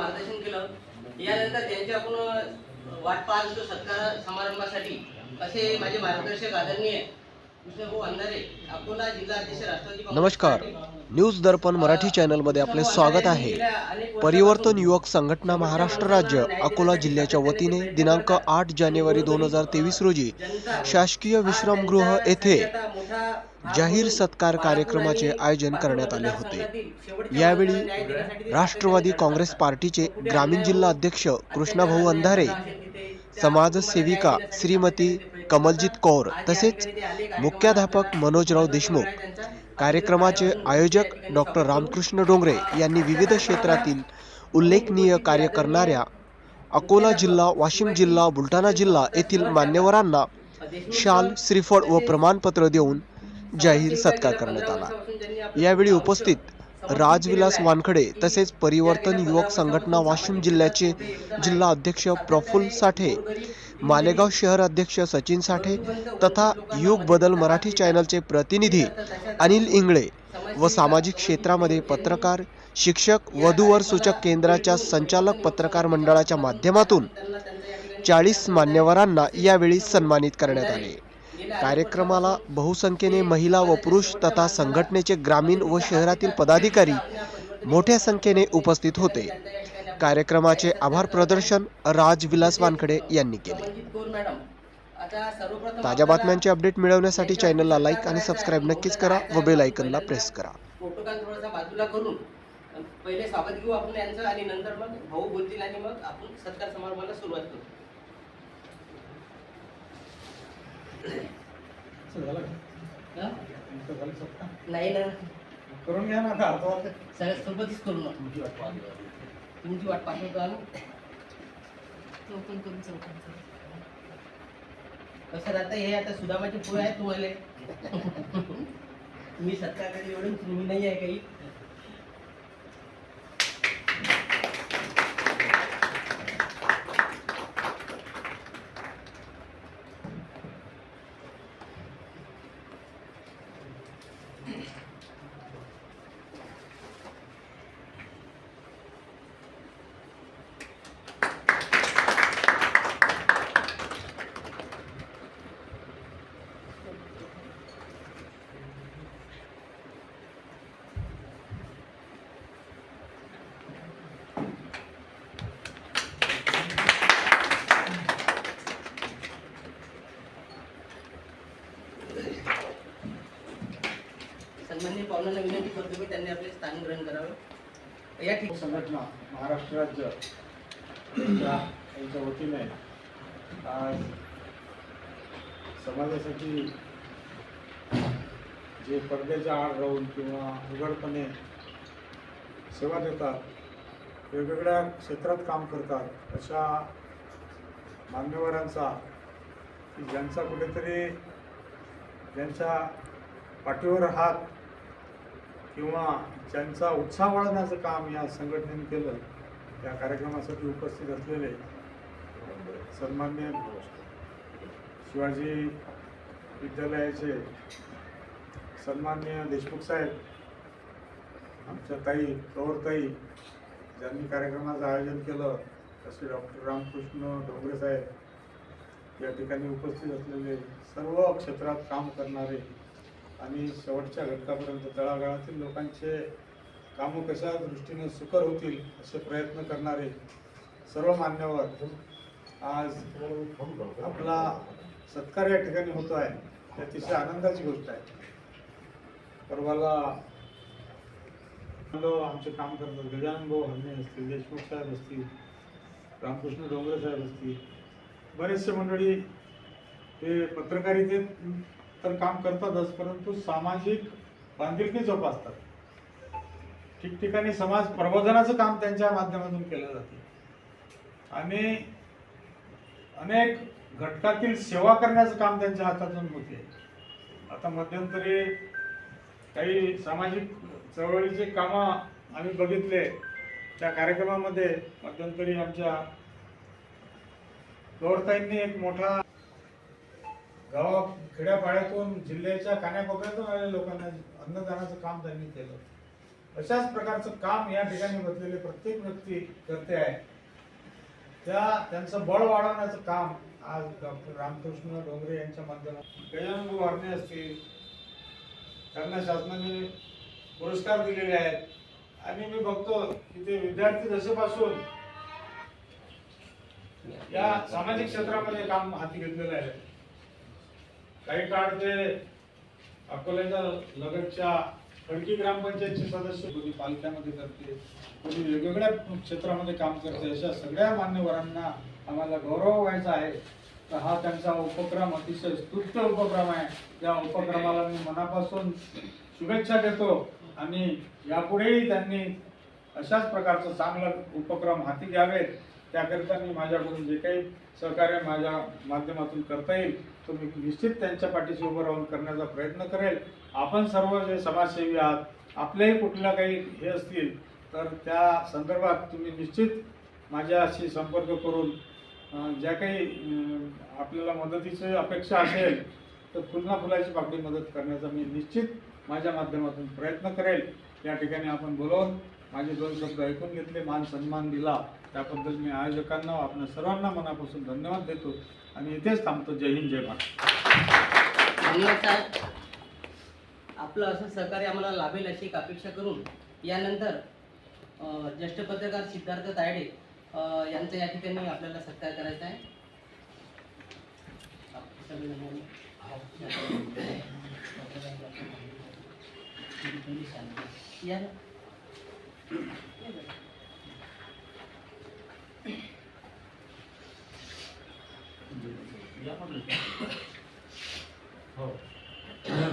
मार्गदर्शन केलं. यानंतर त्यांची आपण वाट पाहतो सत्कार समारंभासाठी. असे माझे मार्गदर्शक आदरणीय नमस्कार. न्यूज दर्पण मराठी चॅनलमध्ये आपले स्वागत आहे. परिवर्तन युवक संघटना महाराष्ट्र राज्य अकोला जिल्ह्याच्या वतीने दिनांक आठ जानेवारी दोन हजार तेवीस रोजी शासकीय विश्रामगृह येथे जाहीर सत्कार कार्यक्रमाचे आयोजन करण्यात आले होते. यावेळी राष्ट्रवादी काँग्रेस पार्टीचे ग्रामीण जिल्हा अध्यक्ष कृष्णाभाऊ अंधारे समाजसेविका श्रीमती कमलजीत कौर तसेच मुख्याध्यापक मनोजराव देशमुख कार्यक्रमाचे आयोजक डॉक्टर रामकृष्ण डोंगरे यांनी विविध क्षेत्रातील उल्लेखनीय कार्य करणाऱ्या अकोला जिल्हा वाशिम जिल्हा बुलढाणा जिल्हा येथील मान्यवरांना शाल श्रीफळ व प्रमाणपत्र देऊन जाहीर सत्कार करण्यात आला. यावेळी उपस्थित राजविलास वानखडे तसेच परिवर्तन युवक संघटना वाशिम जिल्ह्याचे जिल्हा अध्यक्ष प्रफुल्ल साठे मालेगाव शहर अध्यक्ष सचिन साठे तथा युग बदल मराठी चॅनलचे प्रतिनिधी अनिल इंगळे व सामाजिक क्षेत्रामध्ये पत्रकार शिक्षक वधूवर सूचक केंद्राच्या संचालक पत्रकार मंडळाच्या माध्यमातून चाळीस मान्यवरांना यावेळी सन्मानित करण्यात आले. कार्यक्रमाला बहुसंख्येने महिला व पुरुष तथा संघटनेचे ग्रामीण व शहरातील पदाधिकारी मोठ्या संख्येने उपस्थित होते. कार्यक्रमाचे आभार प्रदर्शन राजविलास वानखडे यांनी केले. ताज्या बातम्यांचे अपडेट मिळवण्यासाठी चॅनलला लाईक आणि सबस्क्राईब नक्कीच करा व बेल आयकनला प्रेस करा. फोटो काढ थोडासा बाजूला करून पहिले स्वागत घेऊ आपण यांचं आणि नंतर मग भाऊ बोलतील आणि मग आपण सत्कार समारंभाला सुरुवात करू. हा? नाही ना. करून घ्या ना सोबतच करू ना तुमची वाट पाहतो आम्ही चौकन करून चौकन करून कसं आता हे आता सुदामाचे पोहे आहेत तुम्हाला. मी कधी एवढं तुम्ही नाही आहे काही सन्मान्य पाहुण्यांना विनंती करतो मी त्यांनी आपले स्थान ग्रहण करावं? या ठिकाणी संघटना महाराष्ट्र राज्य यांच्या यांच्या वतीने आज समाजासाठी जे पडद्याच्या आड राहून किंवा उघडपणे सेवा देतात वेगवेगळ्या क्षेत्रात काम करतात अशा मान्यवरांचा की ज्यांचा कुठेतरी ज्यांच्या पाठीवर हात किंवा ज्यांचा उत्साह वाढवण्याचं काम या संघटनेने केलं त्या कार्यक्रमासाठी उपस्थित असलेले सन्मान्य शिवाजी विद्यालयाचे सन्मान्य देशमुख साहेब आमच्या ताई प्रवरताई ज्यांनी कार्यक्रमाचं आयोजन केलं तसे डॉक्टर रामकृष्ण डोंगरे साहेब या ठिकाणी उपस्थित असलेले सर्व क्षेत्रात काम करणारे आणि शेवटच्या घटकापर्यंत तळागाळातील लोकांचे कामं कशा दृष्टीने सुकर होतील असे प्रयत्न करणारे सर्व मान्यवर आज आपला सत्कार या ठिकाणी होतो आहे. हे अतिशय आनंदाची गोष्ट आहे. परवाला आमचे काम करतात. गजानन भाऊ हरणे असतील देशमुख साहेब असतील रामकृष्ण डोंगरे साहेब असतील. बरेचसे मंडळी हे पत्रकारितेत तर काम करतातच परंतु सामाजिक बांधिलकी जोपासतात. ठिकठिकाणी समाज प्रबोधनाचं काम त्यांच्या माध्यमातून केलं जाते. आणि अनेक घटकातील सेवा करण्याचं काम त्यांच्या हातातून होते. आता मध्यंतरी काही सामाजिक चळवळीचे कामं आम्ही बघितले. त्या कार्यक्रमामध्ये मध्यंतरी आमच्या गौरताईंनी एक मोठा गावा खेड्यापाड्यातून जिल्ह्याच्या कान्याकोपऱ्यातून आलेल्या लोकांना अन्नदानाचं काम त्यांनी केलं. अशाच प्रकारचं काम या ठिकाणी बसलेले प्रत्येक व्यक्ती करते आहे. त्या त्यांचं बळ वाढवण्याचं काम आज डॉक्टर रामकृष्ण डोंगरे यांच्या माध्यमातून गजानन वारणे असतील त्यांना शासनाने पुरस्कार दिलेले आहेत. आणि मी बघतो की ते विद्यार्थी दशेपासून या सामाजिक क्षेत्रामध्ये काम हाती घेतलेलं आहे. काही काळ ते अकोल्याच्या लगतच्या खडकी ग्रामपंचायतचे सदस्य कोणी पालख्यामध्ये करते कोणी वेगवेगळ्या क्षेत्रामध्ये काम करते अशा सगळ्या मान्यवरांना आम्हाला गौरव व्हायचा आहे. तर हा त्यांचा उपक्रम अतिशय स्तुत्त उपक्रम आहे. या उपक्रमाला मी मनापासून शुभेच्छा देतो आणि यापुढेही त्यांनी अशाच प्रकारचं चांगलं उपक्रम हाती घ्यावेत. त्याकरिता मी माझ्याकडून जे काही सहकार्य माझ्या माध्यमातून करता येईल तो मी निश्चित त्यांच्या पाठीशी उभं राहून करण्याचा प्रयत्न करेल. आपण सर्व जे समाजसेवी आहात आपलेही कुठल्या काही हे असतील तर त्या संदर्भात तुम्ही निश्चित माझ्याशी संपर्क करून ज्या काही आपल्याला मदतीची अपेक्षा असेल तर फुलना फुलाची बाबडी मदत करण्याचा मी निश्चित माझ्या माध्यमातून प्रयत्न करेल. या ठिकाणी आपण बोलवून माझे दोन शब्द ऐकून घेतले. मान सन्मान दिला. त्याबद्दल मी आयोजकांना आपण सर्वांना मनापासून धन्यवाद देतो. आणि इथेच थांबतो. जय हिंद जय महाराष्ट्र धन्यवाद साहेब. आपलं असं सहकार्य आम्हाला लाभेल अशी एक अपेक्षा करून यानंतर ज्येष्ठ पत्रकार सिद्धार्थ तायडे यांचं या ठिकाणी आपल्याला सत्कार करायचा आहे. या हो. ना.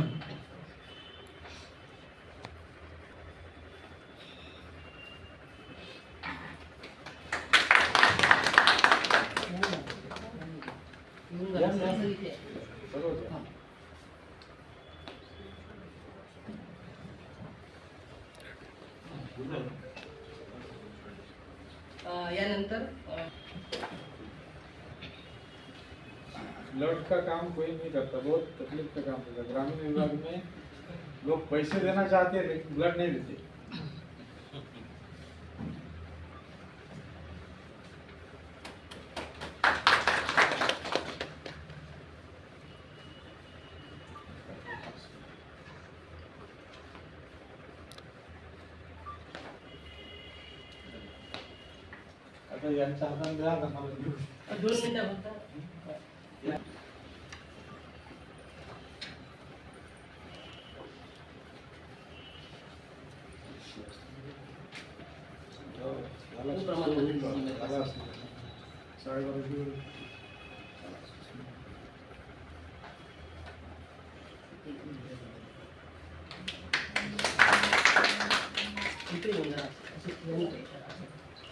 इथे. यानंतर लौट का काम कोई नहीं करता बहुत तकलीफ़ का काम करता। ग्रामीण विभाग में लोग पैसे देना चाहते हैं लेकिन ब्लड नहीं देते। आता द्या का मला घेऊन? दोन मिनिटं इकडे येऊन जरा. असं येऊन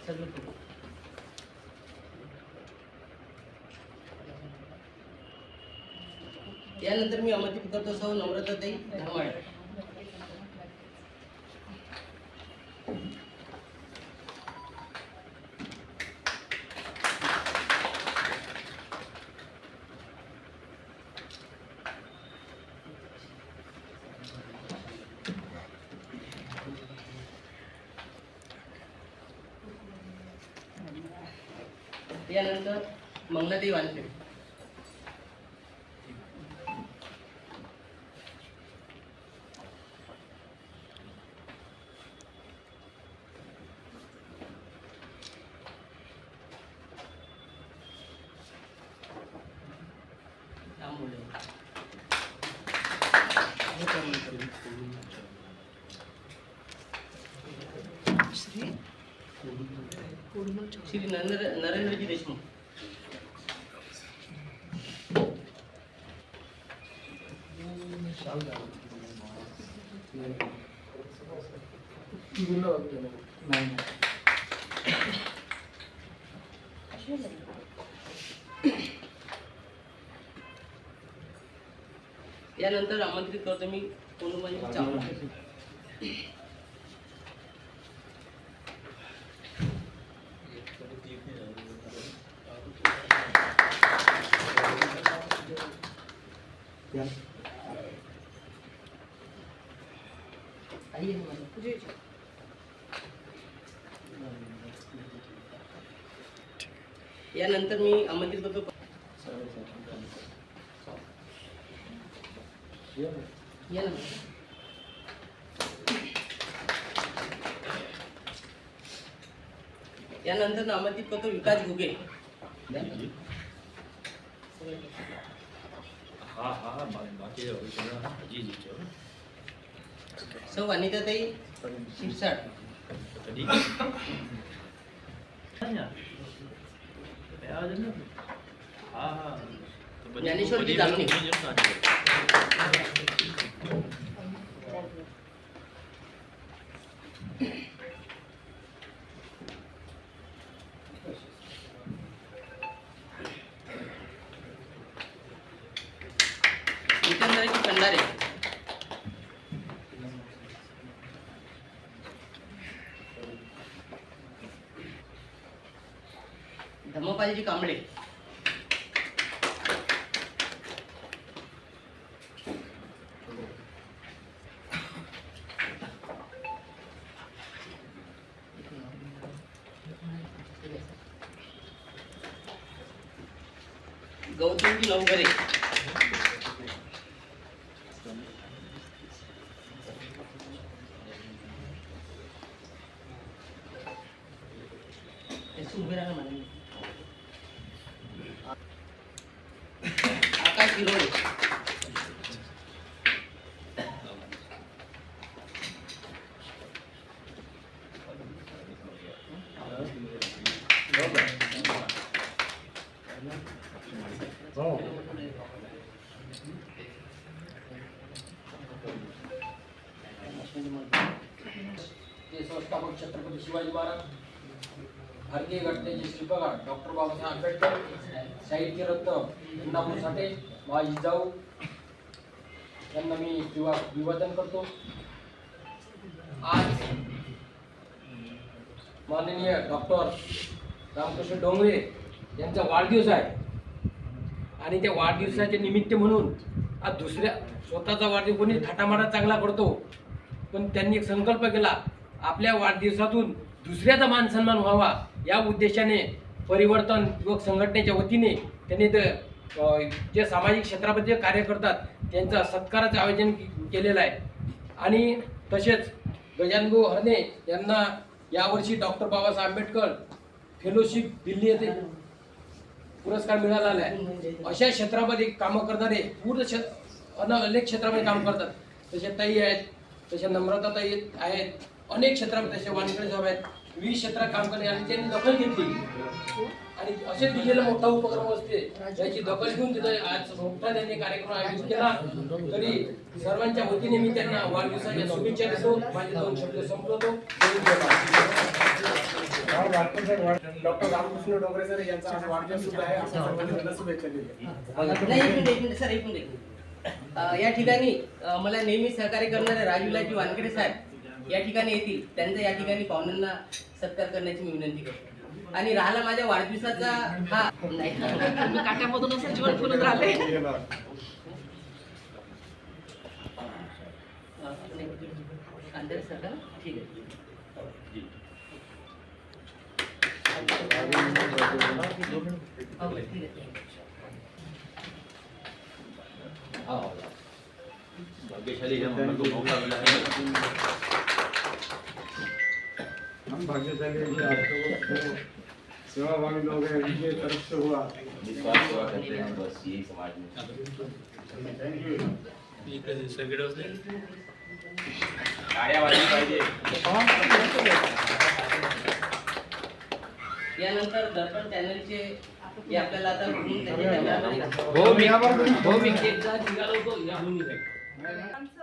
सगळं करू. यानंतर मी अमरदीप करतो सह नम्रताताई धमाळे यानंतर मंगलादेवी वानखेडे Thank you. श्री नरेंद्र नरेंद्रजी देशमुख. यानंतर आमंत्रित करतो मी कोणुमाई चावला. यानंतर मी आमंत्रित करतो यानंतर आमंत्रित करतो विकास घुगे. हा हा बाकी सगळं जी जी चलो. सौ अनिताताई शिरसाट कधी हा हा ज्ञानेश्वरजी जामणे. जितेंद्रजी कांबळे गौतमजी ते संस्थापक छत्रपती शिवाजी महाराज भारतीय घटनेचे शिल्पकार डॉक्टर बाबासाहेब आंबेडकर साहित्य रत्न इंदापूर साठे माझी जाऊ यांना मी विवा विवादन करतो. आज माननीय डॉक्टर रामकृष्ण डोंगरे यांचा वाढदिवस आहे. आणि त्या वाढदिवसाचे निमित्त म्हणून आज दुसऱ्या स्वतःचा वाढदिवस कोणी थाटामाटा चांगला करतो. पण त्यांनी एक संकल्प केला आपल्या वाढदिवसातून दुसऱ्याचा मानसन्मान व्हावा. या उद्देशाने परिवर्तन युवक संघटनेच्या वतीने त्यांनी ते जे सामाजिक क्षेत्रामध्ये कार्य करतात त्यांचा सत्काराचं आयोजन केलेलं आहे. आणि तसेच गजानभाऊ हरणे यांना यावर्षी डॉक्टर बाबासाहेब आंबेडकर फेलोशिप दिल्ली येथे पुरस्कार मिळालेला आहे अशा क्षेत्रामध्ये कामं करणारे पूर्ण क्षेत्र अन अनेक क्षेत्रामध्ये काम करतात. तसे ताई आहेत तसे नम्रता ताई आहेत अनेक क्षेत्रामध्ये तसे वानकडे साहेब आहेत. विविध क्षेत्रात काम करणे आणि त्यांनी दखल घेतली. आणि असे दिलेला मोठा उपक्रम असते. याची दखल घेऊन तिथं आज मोठा त्यांनी कार्यक्रम आयोजित केला. तरी सर्वांच्या वतीने मी त्यांना वाढदिवसाच्या शुभेच्छा देतो. माझे दोन शब्द संपवतो. डॉक्टर रामकृष्ण डोंगरे सर यांचा आज वाढदिवस सुद्धा आहे. आपण सर्वांनी त्यांना शुभेच्छा दिल्या या ठिकाणी मला नेहमी सहकार्य करणारे राजूलाजी वानखेडे साहेब या ठिकाणी येतील. त्यांचा या ठिकाणी पाहुण्यांना सत्कार करण्याची मी विनंती करतो. आणि राहिला माझ्या वाढदिवसाचा हा. नाही काट्यामधून असं जीवन फुलून राहिले अंदर ठीक आहे. भाग्यशाली है भाग्यशाली हैं सेवाभावी लोग हैं इनके तरफ से हुआ। विश्वास सेवा करते हैं बस यही समाज में थैंक यू सगळे होते टाळ्या वाजली पाहिजे यानंतर दर्पण चॅनलचे हे आपल्याला आता बघून त्यांचे कॅमेरामध्ये हो मी हो मी केकचा निघालो होतो या भूमीसाठी आमचं